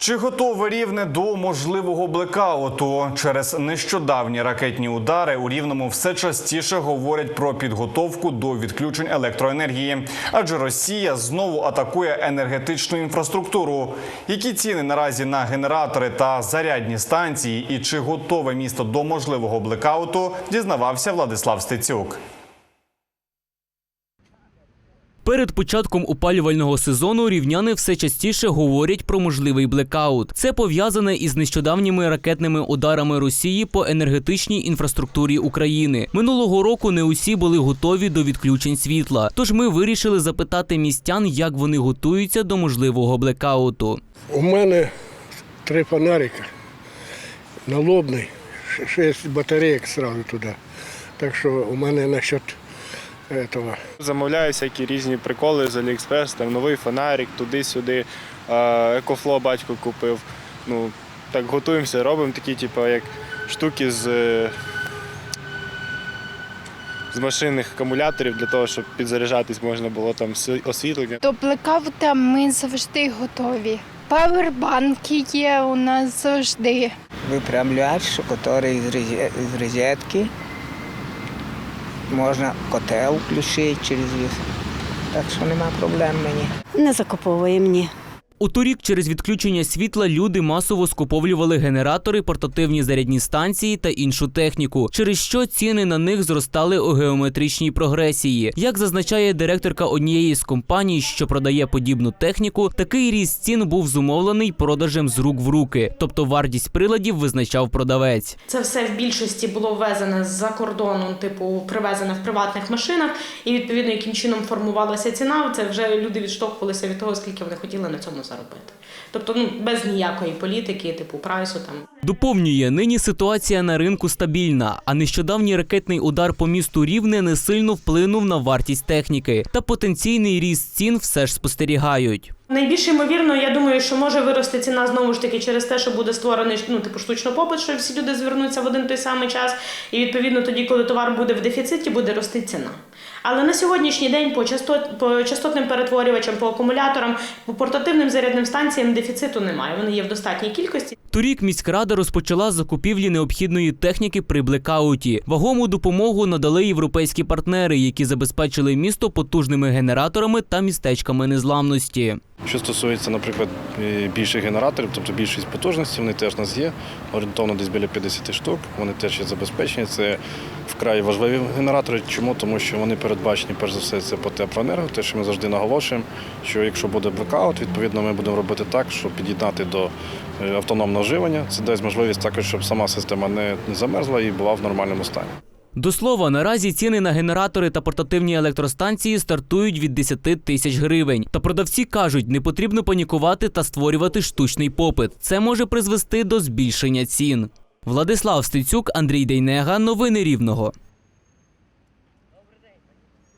Чи готове рівне до можливого блекауту? Через нещодавні ракетні удари у рівному все частіше говорять про підготовку до відключень електроенергії, адже Росія знову атакує енергетичну інфраструктуру. Які ціни наразі на генератори та зарядні станції, і чи готове місто до можливого блекауту, дізнавався Владислав Стецюк. Перед початком опалювального сезону рівняни все частіше говорять про можливий блекаут. Це пов'язане із нещодавніми ракетними ударами Росії по енергетичній інфраструктурі України. Минулого року не усі були готові до відключень світла. Тож ми вирішили запитати містян, як вони готуються до можливого блекауту. У мене три фонарика, налобний, шість батарейок сразу туди. Так що у мене насчет этого. Замовляю всякі різні приколи з Аліекспрес, там новий фонарик, туди-сюди. Екофло батько купив. Ну, так готуємося, робимо такі, типу, як штуки з, з машинних акумуляторів для того, щоб підзаряджатись можна було там освітлення. До блекаута ми завжди готові. Павербанки є у нас завжди. випрямляч, який з розетки. Можна котел включити через віс. Так що нема проблем мені. Не закуповує мені. У торік через відключення світла люди масово скуповлювали генератори, портативні зарядні станції та іншу техніку, через що ціни на них зростали у геометричній прогресії. Як зазначає директорка однієї з компаній, що продає подібну техніку, такий ріст цін був зумовлений продажем з рук в руки, тобто вартість приладів визначав продавець. Це все в більшості було ввезене з-за кордону, типу привезене в приватних машинах, і відповідно яким чином формувалася ціна. Це вже люди відштовхувалися від того, скільки вони хотіли на цьому заробити. Тобто, ну без ніякої політики, типу прайсу там. Доповнює, нині ситуація на ринку стабільна, а нещодавній ракетний удар по місту Рівне не сильно вплинув на вартість техніки, та потенційний ріст цін все ж спостерігають. Найбільш ймовірно, я думаю, що може вирости ціна знову ж таки через те, що буде створений ну, типу штучно попит, що всі люди звернуться в один той самий час, і відповідно тоді, коли товар буде в дефіциті, буде рости ціна. Але на сьогоднішній день по, частот, по частотним перетворювачам, по акумуляторам, по портативним зарядним станціям дефіциту немає. Вони є в достатній кількості. Торік міськрада розпочала закупівлі необхідної техніки при блекауті. Вагому допомогу надали європейські партнери, які забезпечили місто потужними генераторами та містечками незламності. Що стосується, наприклад, е, більших генераторів, тобто більшість потужності, вони теж у нас є. Орієнтовно десь біля 50 штук. Вони теж є забезпечені. Це вкрай важливі генератори. Чому? Тому що вони передбачені, перш за все, це по теплоенерго. Те, що ми завжди наголошуємо, що якщо буде блекаут, відповідно ми будемо робити так, щоб під'єднати до е, автономного живлення. Це дасть можливість також, щоб сама система не замерзла і була в нормальному стані. До слова, наразі ціни на генератори та портативні електростанції стартують від 10 тисяч гривень. Та продавці кажуть, не потрібно панікувати та створювати штучний попит. Це може призвести до збільшення цін. Владислав Стецюк, Андрій Дейнега. Новини Рівного.